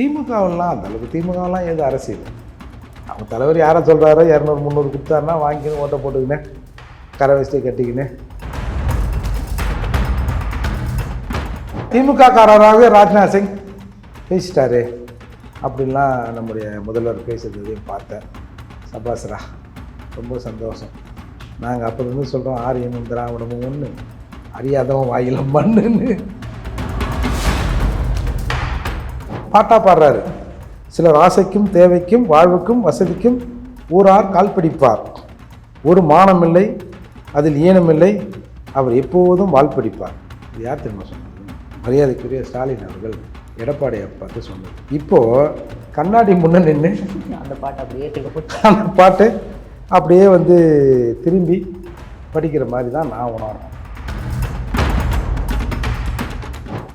திமுகவெல்லாம் அந்தளவுக்கு திமுகவெல்லாம் எது அரசியல் அவங்க தலைவர் யாரை சொல்கிறாரோ இரநூறு முந்நூறு கொடுத்தாருன்னா வாங்கிக்கணும் ஓட்டை போட்டுக்கின்னு கரை வசதியை கட்டிக்கின்னு. திமுக காரராகவே ராஜ்நாத் சிங் பேசிட்டாரு. அப்படின்லாம் நம்முடைய முதல்வர் பேசுகிறதையும் பார்த்தேன். சபாஸ்ரா ரொம்ப சந்தோஷம். நாங்கள் அப்போலேருந்து சொல்கிறோம் ஆரியமும் திராவிடமும் ஒன்று அறியாதவன் வாயிலம் மண்ணுன்னு. பாட்டா பாடுறாரு. சிலர் ஆசைக்கும் தேவைக்கும் வாழ்வுக்கும் வசதிக்கும் ஊரார் கால் பிடிப்பார். ஒரு மானமில்லை அதில் ஈனமில்லை அவர் எப்போதும் வால் பிடிப்பார். இது யார் தெரியுமா சொன்னது? மரியாதைக்குரிய ஸ்டாலின் அவர்கள் எடப்பாடியை பார்த்து சொன்னது. இப்போது கண்ணாடி முன்ன நின்று அந்த பாட்டு அப்படியே அந்த பாட்டு அப்படியே வந்து திரும்பி படிக்கிற மாதிரி தான் நான் உணர்றேன்.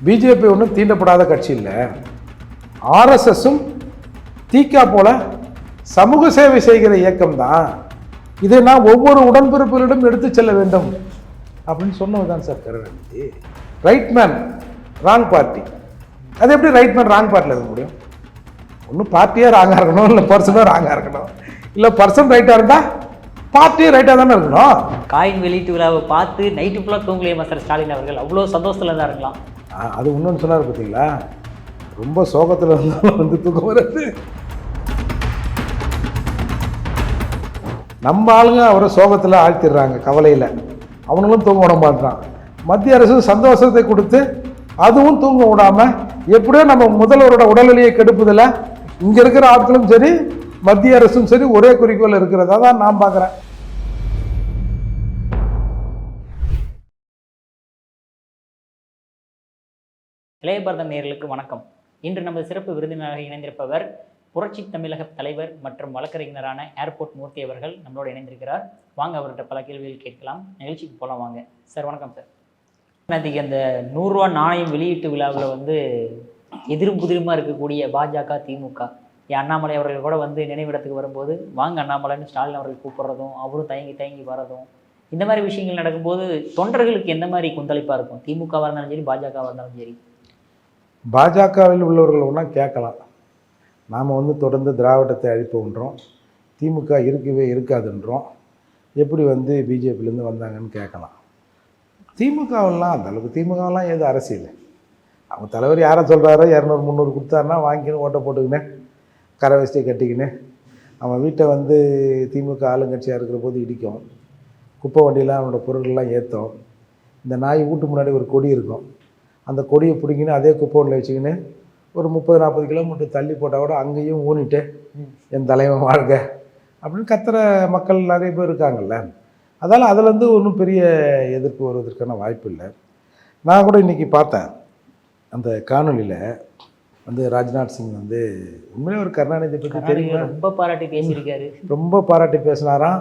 பிஜேபி ஒன்றும் தீண்டப்படாத கட்சி இல்லை. ஆர்எஸ்எஸும் தீக்கா போல சமூக சேவை செய்கிற இயக்கம் தான் இதை நான் ஒவ்வொரு உடன்பிறப்புகளிடம் எடுத்து செல்ல வேண்டும். அப்படின்னு சொன்னது தான் sir Karunanidhi. Right man wrong party அது எப்படி ரைட் மேன் ராங் பார்ட்டியில் இருக்க முடியும்? ஒன்று பார்ட்டியே ராங்காக இருக்கணும் இல்லை பர்சனும் ராங்காக இருக்கணும். இல்லை பர்சன் ரைட்டாக இருந்தால் பார்ட்டியும் ரைட்டாக தானே இருக்கணும். காயின் வெளியீட்டு விழாவை பார்த்து நைட்டு ஃபுல்லாக தூங்கலையே மாஸ்டர் ஸ்டாலின் அவர்கள். அவ்வளோ சந்தோஷத்தில் தான் இருக்கலாம். அது இன்னொன்று சொன்னார் பார்த்தீங்களா ரொம்ப சோகத்தில் இருந்தாலும் வந்து தூக்கம் வராது. நம்ம ஆளுங்க அவரை சோகத்தில் ஆழ்த்திடுறாங்க கவலையில். அவனுங்களும் தூங்க விட மாட்டான் மத்திய அரசு சந்தோஷத்தை கொடுத்து அதுவும் தூங்க விடாமல் எப்படியோ நம்ம முதல்வரோட உடல்நிலையை கெடுப்பதில் இங்கே இருக்கிற ஆட்களும் சரி மத்திய அரசும் சரி ஒரே குறிக்கோள் இருக்கிறதா தான் நான் பார்க்குறேன். இளையபரதன் வணக்கம். இன்று நமது சிறப்பு விருந்தினராக இணைந்திருப்பவர் புரட்சி தமிழக தலைவர் மற்றும் வழக்கறிஞரான ஏர்போர்ட் மூர்த்தி அவர்கள் நம்மளோட இணைந்திருக்கிறார். வாங்க அவர்கிட்ட பல கேள்விகள் கேட்கலாம். நிகழ்ச்சிக்கு போகலாம் வாங்க. சார் வணக்கம் சார். நேற்றுக்கு அந்த நூறுரூவா நாணயம் வெளியீட்டு விழாவில் வந்து எதிரும் புதிருமா இருக்கக்கூடிய பாஜக திமுக என் அண்ணாமலை அவர்கள் கூட வந்து நினைவிடத்துக்கு வரும்போது வாங்க அண்ணாமலைன்னு ஸ்டாலின் அவர்கள் கூப்பிடுறதும் அவரும் தயங்கி தயங்கி வரதும். இந்த மாதிரி விஷயங்கள் நடக்கும்போது தொண்டர்களுக்கு எந்த மாதிரி கொந்தளிப்பாக இருக்கும்? திமுகவாக இருந்தாலும் சரி பாஜகவாக இருந்தாலும் சரி. பாஜகவில் உள்ளவர்கள் ஒன்றா கேட்கலாம். நாம் வந்து தொடர்ந்து திராவிடத்தை அழிப்புன்றோம் திமுக இருக்கவே இருக்காதுன்றோம். எப்படி வந்து பிஜேபிலேருந்து வந்தாங்கன்னு கேட்கலாம். திமுகவெல்லாம் அந்தளவுக்கு திமுகவெல்லாம் எது அரசியல். அவங்க தலைவர் யாரை சொல்கிறாரோ இரநூறு முந்நூறு கொடுத்தாருன்னா வாங்கின்னு ஓட்டை போட்டுக்கின்னு கரை வச்சு கட்டிக்கின்னு அவன் வீட்டை வந்து திமுக ஆளுங்கட்சியாக இருக்கிற போது இடிக்கும். குப்பை வண்டியெலாம் அவனோட பொருட்கள்லாம் ஏற்றும் இந்த நாய் வீட்டு முன்னாடி ஒரு கொடி இருக்கும். அந்த கொடியை பிடிங்கின்னு அதே குப்பை வண்டியில் வச்சுக்கின்னு ஒரு முப்பது நாற்பது கிலோமீட்டர் தள்ளி போட்டால் கூட அங்கேயும் ஊனிட்டு என் தலைவன் வாழ்க அப்படின்னு கத்துற மக்கள் நிறைய பேர் இருக்காங்கல்ல. அதால் அதுலேருந்து ஒன்றும் பெரிய எதிர்ப்பு வருவதற்கான வாய்ப்பு இல்லை. நான் கூட இன்றைக்கி பார்த்தேன். அந்த காணொளியில் வந்து ராஜ்நாத் சிங் வந்து உண்மையிலே ஒரு கருணாநிதி பற்றி தெரியுமா? ரொம்ப பாராட்டி பேசியிருக்காரு. ரொம்ப பாராட்டி பேசினாராம்.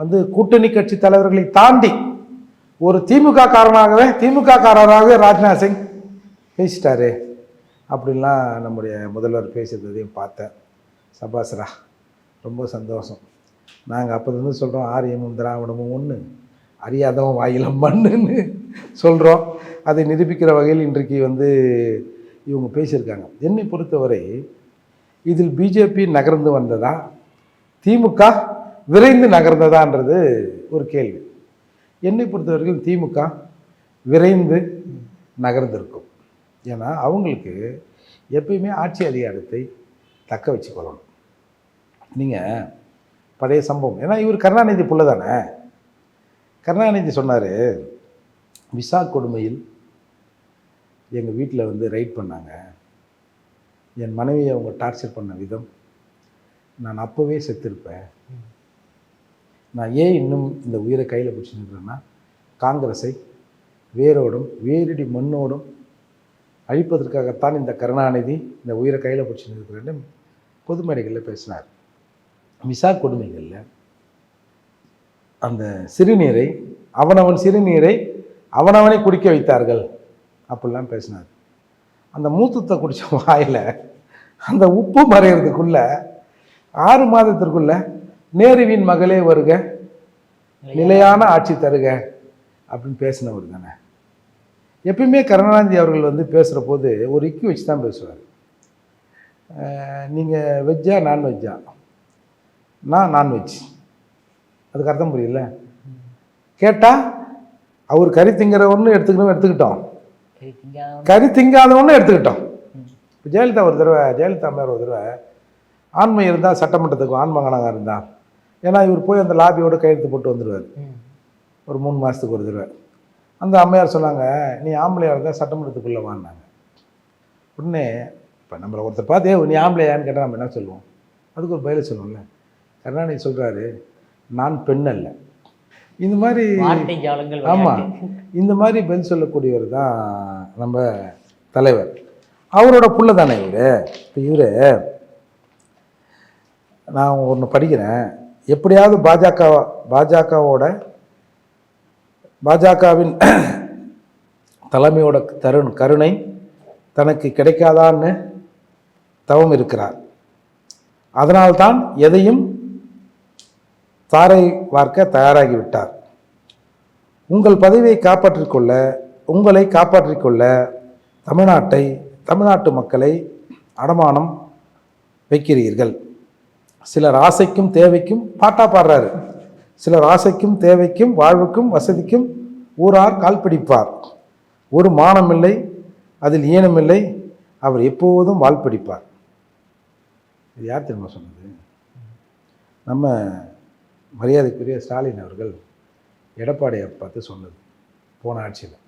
வந்து கூட்டணி கட்சி தலைவர்களை தாண்டி ஒரு திமுக காரனாகவே திமுக காரராகவே ராஜ்நாத் சிங் பேசிட்டாரு. அப்படின்லாம் நம்முடைய முதல்வர் பேசுகிறதையும் பார்த்தேன். சபாஸ்ரா ரொம்ப சந்தோஷம். நாங்கள் அப்போலேருந்து சொல்கிறோம் ஆரியமும் திராவிடமும் ஒன்று அறியாதவன் வாயிலம் மண்ணுன்னு சொல்கிறோம் அதை நிரூபிக்கிற வகையில் இன்றைக்கு வந்து இவங்க பேசியிருக்காங்க. என்னை பொறுத்தவரை இதில் பிஜேபி நகர்ந்து வந்ததா திமுக விரைந்து நகர்ந்ததான்றது ஒரு கேள்வி. என்னை பொறுத்தவரைக்கும் திமுக விரைந்து நகர்ந்திருக்கும். ஏன்னா அவங்களுக்கு எப்பயுமே ஆட்சி அதிகாரத்தை தக்க வச்சுக்கொள்ளணும். நீங்கள் பழைய சம்பவம். ஏன்னா இவர் கருணாநிதி புள்ள தானே? கருணாநிதி சொன்னார் விசா கொடுமையில் எங்கள் வீட்டில் வந்து ரைட் பண்ணாங்க. என் மனைவியை அவங்க டார்ச்சர் பண்ண விதம் நான் அப்போவே செத்திருப்பேன். நான் ஏன் இன்னும் இந்த உயிரை கையில் பிடிச்சிருக்கிறேன்னா காங்கிரஸை வேரோடும் வேரடி மண்ணோடும் அழிப்பதற்காகத்தான் இந்த கருணாநிதி இந்த உயிரை கையில் பிடிச்சிருக்கிறேன்னு பொது பொதுமேடைகளில் பேசினார். மிசா கொடுமைகளில் அந்த சிறுநீரை அவனவன் சிறுநீரை அவனவனை குடிக்க வைத்தார்கள் அப்படிலாம் பேசினார். அந்த மூத்தத்தை குடித்த வாயில் அந்த உப்பு மறையிறதுக்குள்ள ஆறு மாதத்திற்குள்ளே நேருவின் மகளே வருக நிலையான ஆட்சி தருக அப்படின்னு பேசினவர் தானே. எப்பயுமே கருணாநிதி அவர்கள் வந்து பேசுகிற போது ஒரு இக்கி வச்சு தான் பேசுவார். நீங்கள் வெஜ்ஜா நான்வெஜ்ஜா நான் நான்வெஜ் அதுக்கு அர்த்தம் புரியல. கேட்டால் அவர் கறி திங்கிறவன்னு எடுத்துக்கணும் எடுத்துக்கிட்டோம். கறி திங்காதவன்னு எடுத்துக்கிட்டோம். இப்போ ஜெயலலிதா ஒரு தடவை ஜெயலலிதா அம்மையார் ஒரு தடவை ஆண்மை இருந்தால் சட்டமன்றத்துக்கு ஆண்மகனாக இருந்தால் ஏன்னா இவர் போய் அந்த லாபியோட கையெழுத்து போட்டு வந்துடுவார். ஒரு மூணு மாதத்துக்கு ஒரு தடவை. அந்த அம்மையார் சொன்னாங்க நீ ஆம்பளையாக இருந்தால் சட்டமன்றத்துக்குள்ளே வாங்கினாங்க உடனே இப்போ நம்மளை ஒருத்தர் பார்த்து "ஏய், நீ ஆம்பளையான்னு கேட்டால் நம்ம என்ன சொல்லுவோம்? அதுக்கு ஒரு பதில் சொல்லுவோம்ல. கருணாநிதி சொல்கிறாரு நான் பெண் அல்ல. இந்த மாதிரி ஆமாம். இந்த மாதிரி பதில் சொல்லக்கூடியவர் தான் நம்ம தலைவர். அவரோட புள்ள தானே இவர்? இப்போ இவர் நான் ஒன்று படிக்கிறேன். எப்படியாவது பாஜக பாஜகவோட பாஜகவின் தலைமையோட தருண் கருணை தனக்கு கிடைக்காதான்னு தவம் இருக்கிறார். அதனால்தான் எதையும் தாரை வார்க்க தயாராகிவிட்டார். உங்கள் பதவியை காப்பாற்றிக்கொள்ள உங்களை காப்பாற்றிக்கொள்ள தமிழ்நாட்டை தமிழ்நாட்டு மக்களை அடமானம் வைக்கிறீர்கள். சிலர் ஆசைக்கும் தேவைக்கும் பாட்டா பாடுறாரு. சிலர் ஆசைக்கும் தேவைக்கும் வாழ்வுக்கும் வசதிக்கும் ஊரார் கால் பிடிப்பார். ஒரு மானமில்லை அதில் ஈனமில்லை அவர் எப்போதும் வால் பிடிப்பார். இது யார் தெரியுமா சொன்னது? நம்ம மரியாதைக்குரிய ஸ்டாலின் அவர்கள் எடப்பாடியை பார்த்து சொன்னது போன ஆட்சியில்.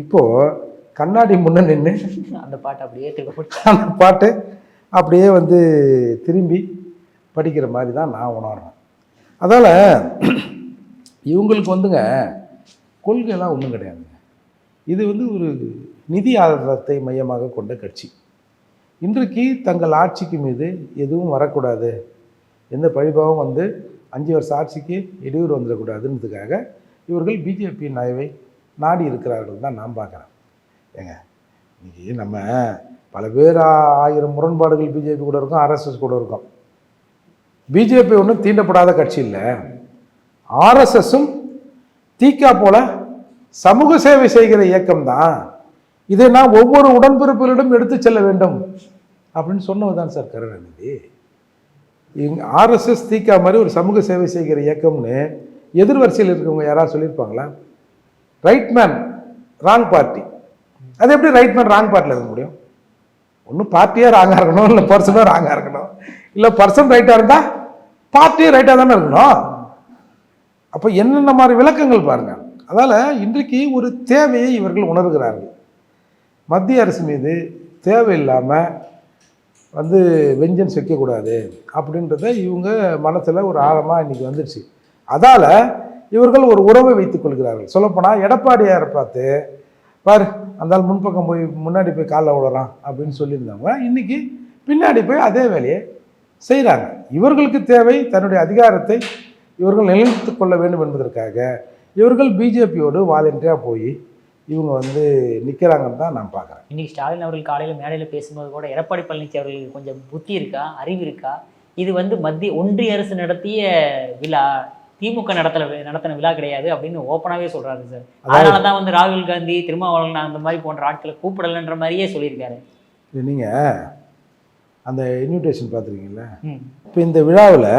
இப்போது கண்ணாடி முன்ன நின்று அந்த பாட்டு அப்படியே அந்த பாட்டு அப்படியே வந்து திரும்பி படிக்கிற மாதிரி தான் நான் உணர்றேன். அதால் இவங்களுக்கு வந்துங்க கொள்கைலாம் ஒன்றும் கிடையாதுங்க. இது வந்து ஒரு நிதி ஆதாரத்தை மையமாக கொண்ட கட்சி. இன்றைக்கு தங்கள் ஆட்சிக்கு மீது எதுவும் வரக்கூடாது. எந்த பழிபாவும் வந்து அஞ்சு வருஷம் ஆட்சிக்கு இடையூறு வந்துடக்கூடாதுன்றதுக்காக இவர்கள் பிஜேபி நயவை நாடி இருக்கிறார்கள் தான் நான் பார்க்குறேன். ஏங்க இன்றைக்கி நம்ம பல பேர் ஆயிரம் முரண்பாடுகள் பிஜேபி கூட இருக்கும் ஆர்எஸ்எஸ் கூட இருக்கும். பிஜேபி ஒன்றும் தீண்டப்படாத கட்சி இல்லை. ஆர்எஸ்எஸும் தீக்கா போல சமூக சேவை செய்கிற இயக்கம் தான். இதை நான் ஒவ்வொரு உடன்பிறப்புகளிடம் எடுத்து செல்ல வேண்டும் அப்படின்னு சொன்னவர் தான் சார் கருணாநிதி. இவங்க ஆர்எஸ்எஸ் தீக்கா மாதிரி ஒரு சமூக சேவை செய்கிற இயக்கம்னு எதிர்வரிசையில் இருக்கவங்க யாராவது சொல்லியிருப்பாங்களா? ரைட் மேன் ராங் பார்ட்டி அது எப்படி ரைட் மேன் ராங் பார்ட்டியில் இருக்க முடியும்? ஒன்றும் பார்ட்டியாக ராங்காக இருக்கணும் இல்லை பர்சனாக ராங்காக இருக்கணும். இல்லை பர்சன் ரைட்டாக இருந்தால் பார்ட்டியும் ரைட்டாக தானே இருக்கணும். அப்போ என்னென்ன மாதிரி விளக்கங்கள் பாருங்க. அதால் இன்றைக்கு ஒரு தேவையை இவர்கள் உணர்கிறார்கள். மத்திய அரசு மீது தேவையில்லாமல் வந்து வெஞ்சன்ஸ் வைக்கக்கூடாது அப்படின்றத இவங்க மனசில் ஒரு ஆழமாக இன்னைக்கு வந்துடுச்சு அதால் இவர்கள் ஒரு உறவை வைத்துக் கொள்கிறார்கள். சொல்லப்போனால் எடப்பாடியாரை பார்த்து பார் அந்தால் முன்பக்கம் போய் முன்னாடி போய் காலைல விடுறான் அப்படின்னு சொல்லியிருந்தவங்க இன்றைக்கி பின்னாடி போய் அதே வேலையை செய்கிறாங்க இவர்களுக்கு தேவை தன்னுடைய அதிகாரத்தை இவர்கள் நிலைநிறுத்திக் கொள்ள வேண்டும் என்பதற்காக இவர்கள் பிஜேபியோடு வாலண்டியாக போய் இவங்க வந்து நிற்கிறாங்கன்னு தான் நான் பார்க்குறேன். இன்னைக்கு ஸ்டாலின் அவர்கள் காலையில் மேடையில் பேசும்போது கூட எடப்பாடி பழனிசாமி அவர்களுக்கு கொஞ்சம் புத்தி இருக்கா? அறிவு இருக்கா? இது வந்து மத்திய ஒன்றிய அரசு நடத்திய விழா திமுக நடத்தல நடத்தின விழா கிடையாது அப்படின்னு ஓப்பனாகவே சொல்றாரு சார். அதனால தான் வந்து ராகுல் காந்தி திருமாவளவன் அந்த மாதிரி போன்ற ஆட்களை கூப்பிடலன்ற மாதிரியே சொல்லியிருக்காரு. நீங்கள் அந்த இன்விடேஷன் பார்த்துருக்கீங்களா இப்போ இந்த விழாவில்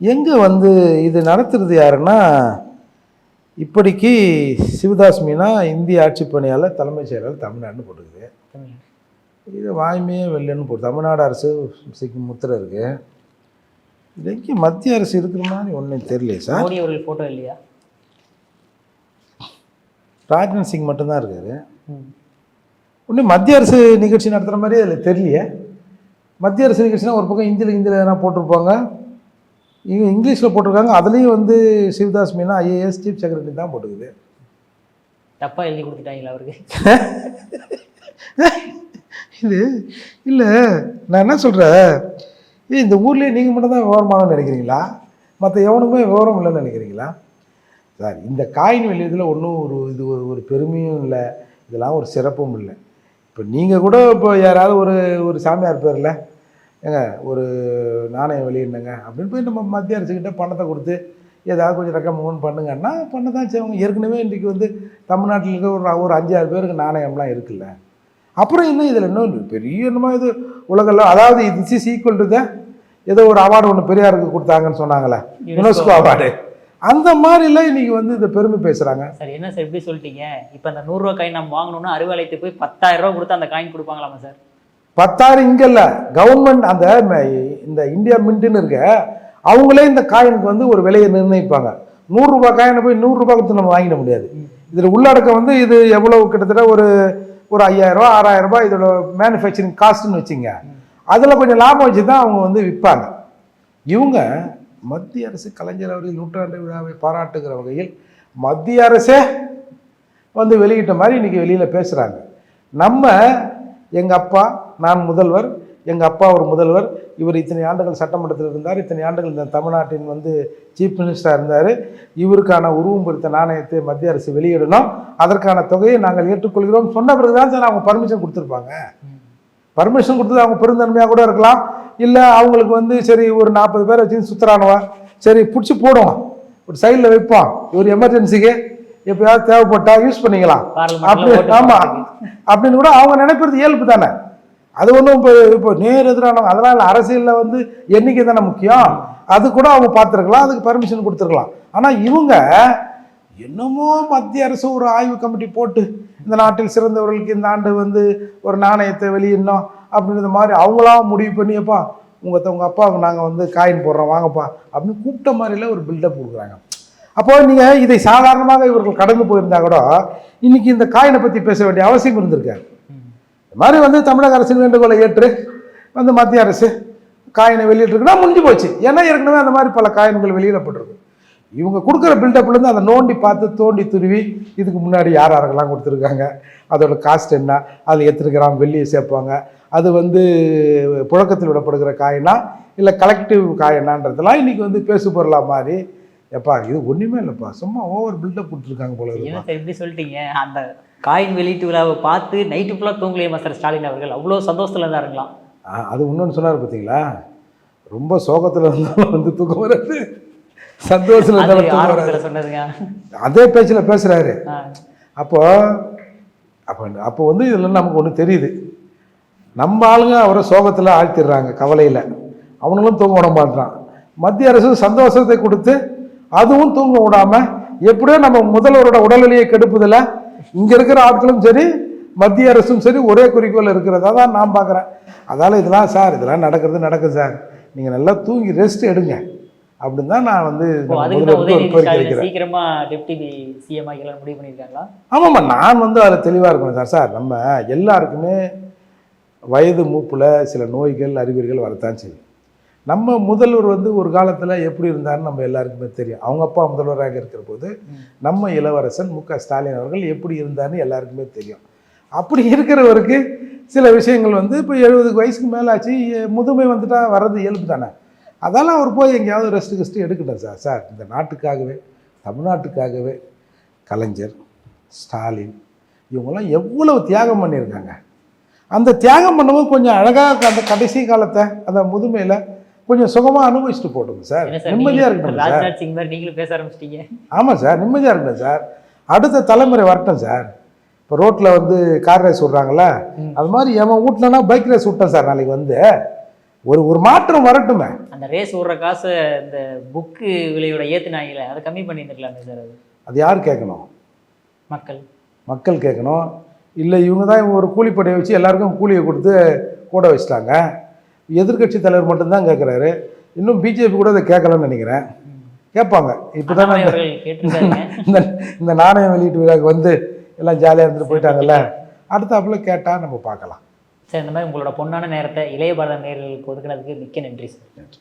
எங்கே வந்து இது நடத்துறது யாருன்னா இப்படிக்கு சிவதாஸ் மீனா இந்திய ஆட்சி பணியாளர் தலைமைச் செயலாளர் தமிழ்நாடுன்னு போட்டுக்குது. இது வாய்மையே வெள்ளைன்னு போட்டு தமிழ்நாடு அரசு சிக்கு முத்திரை இருக்கு. இது எங்கே மத்திய அரசு இருக்கிற மாதிரி ஒன்றும் தெரியலையே சார். மோடி அவர்கள் போட்டோ இல்லையா? ராஜ்நாத் சிங் மட்டும்தான் இருக்காரு. ஒன்றும் மத்திய அரசு நிகழ்ச்சி நடத்துகிற மாதிரி அதில் தெரியலையே. மத்திய அரசு நிகழ்ச்சினா ஒரு பக்கம் ஹிந்தியில் ஹிந்தியில் எதனா போட்டிருப்பாங்க. இங்கே இங்கிலீஷில் போட்டிருக்காங்க. அதுலேயும் வந்து Sivadas Meena IAS chief secretary தான் போட்டுக்குது. தப்பா எழுதி கொடுத்துட்டாங்களா அவருக்கு? இது இல்லை நான் என்ன சொல்கிறேன் இந்த ஊர்லேயே நீங்கள் மட்டும் தான் விவரமானு நினைக்கிறீங்களா? மற்ற எவனுமே விவரம் இல்லைன்னு நினைக்கிறீங்களா? சார் இந்த காயின் வெளியத்தில் ஒன்றும் ஒரு இது ஒரு ஒரு பெருமையும் இல்லை. இதெல்லாம் ஒரு சிறப்பும் இல்லை. இப்போ நீங்கள் கூட இப்போ யாராவது ஒரு ஒரு சாமியார் பேரில் ஏங்க ஒரு நாணயம் வெளியிடுங்க அப்படின்னு போய் நம்ம மத்திய அரசுக்கிட்ட பணத்தை கொடுத்து ஏதாவது கொஞ்சம் ரெக்கமெண்ட் பண்ணுங்கன்னா பண்ண தான் செய்வாங்க. ஏற்கனவே இன்றைக்கி வந்து தமிழ்நாட்டில் இருக்க ஒரு ஒரு அஞ்சாறு பேருக்கு நாணயம்லாம் இருக்குல்ல. அப்புறம் என்ன இதில் இன்னும் பெரிய என்னமோ இது உலகில் அதாவது இது இஸ் ஈக்குவல் டு த ஏதோ ஒரு அவார்டு ஒன்று பெரியாருக்கு கொடுத்தாங்கன்னு சொன்னாங்களே யுனெஸ்கோ அவார்டு அந்த மாதிரிலாம் இன்னைக்கு வந்து இந்த பெருமை பேசுகிறாங்க சார் என்ன சார் எப்படி சொல்லிட்டீங்க? இப்போ அந்த நூறுரூவா காயின் நம்ம வாங்கணும்னா அறுவலைத்து போய் பத்தாயிரம் ரூபா கொடுத்து அந்த காயின் கொடுப்பாங்களாமா சார்? பத்தாயிரம் இங்கே இல்லை. கவர்மெண்ட் அந்த இந்த இந்தியா மின்ட்டுன்னு இருக்க அவங்களே இந்த காயினுக்கு வந்து ஒரு விலையை நிர்ணயிப்பாங்க. நூறுரூபா காயினை போய் நூறுரூபா கொடுத்து நம்ம வாங்கிட முடியாது. இதில் உள்ளடக்க வந்து இது எவ்வளவு? கிட்டத்தட்ட ஒரு ஒரு ஐயாயிரரூபா ஆறாயிரரூபா இதோட மேனுஃபேக்சரிங் காஸ்ட்னு வச்சுங்க. அதில் கொஞ்சம் லாபம் வச்சு தான் அவங்க வந்து விற்பாங்க இவங்க மத்திய அரசு கலைஞர் அவர்கள் நூற்றாண்டு விழாவை பாராட்டுகிற வகையில் மத்திய அரசே வந்து வெளியிட்ட மாதிரி இன்னைக்கு வெளியில் பேசுகிறாங்க நம்ம எங்கள் அப்பா நான் முதல்வர் எங்கள் அப்பா ஒரு முதல்வர் இவர் இத்தனை ஆண்டுகள் சட்டமன்றத்தில் இருந்தார் இத்தனை ஆண்டுகள் இந்த தமிழ்நாட்டின் வந்து சீஃப் மினிஸ்டராக இருந்தார் இவருக்கான உருவம் பொறித்த நாணயத்தை மத்திய அரசு வெளியிடணும் அதற்கான தொகையை நாங்கள் ஏற்றுக்கொள்கிறோம். சொன்ன பிறகு தான் சார் அவங்க பர்மிஷன் கொடுத்துருப்பாங்க. பர்மிஷன் கொடுத்தது அவங்க பெருந்தன்மையாக கூட இருக்கலாம். இல்லை அவங்களுக்கு வந்து சரி ஒரு நாற்பது பேரை வச்சு சுற்றுறானுவா சரி பிடிச்சி போடுவோம் ஒரு சைடில் வைப்போம் ஒரு எமர்ஜென்சிக்கு எப்பயாவது தேவைப்பட்டா யூஸ் பண்ணிக்கலாம். அப்படி பார்லிமெண்ட்ல ஓட்டு ஆமா. போடுறதுக்கு. அப்படின்னு கூட அவங்க நினைப்பது இயல்பு தானே. அது ஒன்றும் இப்போ இப்போ நேர் எதிரானவங்க அதெல்லாம் இல்லை. அரசியலில் வந்து எண்ணிக்கை தானே முக்கியம். அது கூட அவங்க பார்த்துருக்கலாம் அதுக்கு பர்மிஷன் கொடுத்துருக்கலாம். ஆனால் இவங்க என்னமோ மத்திய அரசு ஒரு ஆய்வு கமிட்டி போட்டு இந்த நாட்டில் சிறந்தவர்களுக்கு இந்த ஆண்டு வந்து ஒரு நாணயத்தை வெளியிடணும். அப்படின்ற மாதிரி அவங்களா முடிவு பண்ணியப்பா உங்கள் உங்கள் அப்பாவுக்கு நாங்கள் வந்து காயின் போடுறோம் வாங்கப்பா அப்படின்னு கூப்பிட்ட மாதிரில ஒரு பில்டப் கொடுக்குறாங்க. அப்போ நீங்கள் இதை சாதாரணமாக இவர்கள் கடந்து போயிருந்தா கூட இன்னைக்கு இந்த காயினை பற்றி பேச வேண்டிய அவசியம் இருந்திருக்காரு இந்த மாதிரி வந்து தமிழக அரசின் வேண்டுகோளை ஏற்று வந்து மத்திய அரசு காயினை வெளியிட்டிருக்குன்னா முடிஞ்சு போச்சு. ஏன்னா ஏற்கனவே அந்த மாதிரி பல காயின்கள் வெளியிடப்பட்டிருக்கு. இவங்க கொடுக்குற பில்டப்லேருந்து அதை நோண்டி பார்த்து தோண்டி துருவி இதுக்கு முன்னாடி யார் யாரெல்லாம் கொடுத்துருக்காங்க? அதோட காஸ்ட் என்ன? அதில் எத்தனை கிராம் வெள்ளியை சேர்ப்பாங்க? அது வந்து புழக்கத்தில் விடப்படுகிற காயினா இல்லை கலெக்டிவ் காயினான்றதெல்லாம் இன்னைக்கு வந்து பேசு பொருளா மாதிரி எப்பா இது ஒன்றுமே இல்லைப்பா சும்மா ஓவர் பில்டப் கொடுத்துருக்காங்க போல எப்படி சொல்லிட்டீங்க? அந்த காயின் வெளியீட்டு விழாவை பார்த்து நைட்டு ஃபுல்லாக தூங்கலையே சார் ஸ்டாலின் அவர்கள். அவ்வளோ சந்தோஷத்துல இருந்தாருங்களாம் ஆ, அது இன்னொன்று சொன்னார் பார்த்தீங்களா ரொம்ப சோகத்தில் இருந்தாலும் வந்து தூக்கம் வராது. சந்தோஷத்தில் இருந்தாலும் சொன்னதுங்க. அதே பேச்சில் பேசுகிறாரு. அப்போ அப்போ அப்போ வந்து இதில் நமக்கு ஒன்று தெரியுது. நம்ம ஆளுங்க அவரை சோகத்தில் ஆழ்த்திடுறாங்க கவலையில். அவனுங்களும் தூங்க விட மாட்டான் மத்திய அரசு சந்தோஷத்தை கொடுத்து அதுவும் தூங்க விடாம எப்படியோ நம்ம முதல்வரோட உடல்நிலையை கெடுப்பதில் இங்கே இருக்கிற ஆட்களும் சரி மத்திய அரசும் சரி ஒரே குறிக்கோள் இருக்கிறதா தான் நான் பார்க்குறேன். அதால் இதெல்லாம் சார் இதெல்லாம் நடக்கிறது நடக்குது சார். நீங்கள் நல்லா தூங்கி ரெஸ்ட் எடுங்க. அப்படின்னு தான் நான் வந்து சீக்கிரமா டெப்டி சிஎம் ஆகிக்கலாம் முடிவு பண்ணியிருக்காங்களா? ஆமாம்மா நான் வந்து அதில் தெளிவாக இருக்கணும் சார். சார் நம்ம எல்லாருக்குமே வயது மூப்பில் சில நோய்கள் அறிகுறிகள் வரத்தான் செய்யும். நம்ம முதல்வர் வந்து ஒரு காலத்தில் எப்படி இருந்தாருன்னு நம்ம எல்லாருக்குமே தெரியும். அவங்க அப்பா முதல்வராக இருக்கிற போது நம்ம இளவரசன் மு க ஸ்டாலின் அவர்கள் எப்படி இருந்தாருன்னு எல்லாருக்குமே தெரியும். அப்படி இருக்கிறவருக்கு சில விஷயங்கள் வந்து இப்போ எழுபதுக்கு வயசுக்கு மேலே ஆச்சு முதுமை வந்துட்டா வர்றது இயல்பு தானே. அதெல்லாம் அவர் போய் எங்கேயாவது ரெஸ்ட் கெஸ்ட்டு எடுக்கட்டும் சார். சார் இந்த நாட்டுக்காகவே தமிழ்நாட்டுக்காகவே கலைஞர் ஸ்டாலின் இவங்கெல்லாம் எவ்வளவு தியாகம் பண்ணியிருக்காங்க. அந்த தியாகம் பண்ணவும் கொஞ்சம் அழகாக அந்த கடைசி காலத்தை அந்த முதுமையில் கொஞ்சம் சுகமாக அனுபவிச்சுட்டு போடுங்க சார். நிம்மதியாக சார் ராஜ்நாத் சிங் மாதிரி நீங்களும் பேச ஆரம்பிச்சிட்டீங்க. ஆமாம் சார் நிம்மதியாக இருக்கட்டும் சார். அடுத்த தலைமுறை வரட்டும் சார். இப்போ ரோட்டில் வந்து கார் ரேஸ் விட்றாங்கல்ல ம். அது மாதிரி எவன் வீட்லனா பைக் ரேஸ் விட்டேன் சார் நாளைக்கு வந்து. ஒரு ஒரு மாற்றம் வரட்டுமே. அந்த ரேஸ் விடுற காசு இந்த புக்கு விலையோட ஏத்துனாங்கல்ல அதை கம்மி பண்ணியிருந்துக்கலாமே சார் அது. அது யார் கேட்கணும்? மக்கள். மக்கள் கேட்கணும். இல்லை இவங்க தான் இவங்க ஒரு கூலிப்படையை வச்சு எல்லாருக்கும் கூலியை கொடுத்து கூட வச்சிட்டாங்க. எதிர்க்கட்சி தலைவர் மட்டும்தான் கேட்குறாரு இன்னும் பிஜேபி கூட இதை கேட்கலன்னு நினைக்கிறேன். கேட்பாங்க. இப்போ கேட்டிருக்காருங்க. இந்த இந்த நாணயம் வெளியீட்டு விழாக்கு வந்து எல்லாம் ஜாலியாக இருந்துட்டு போயிட்டாங்கல்ல. அடுத்தாப்புல கேட்டால் நம்ம பார்க்கலாம். சார் இந்த மாதிரி உங்களோட பொன்னான நேரத்தை இளைய பாரத நேயர்களுக்கு ஒதுக்குனதுக்கு மிக்க நன்றி சார். நன்றி.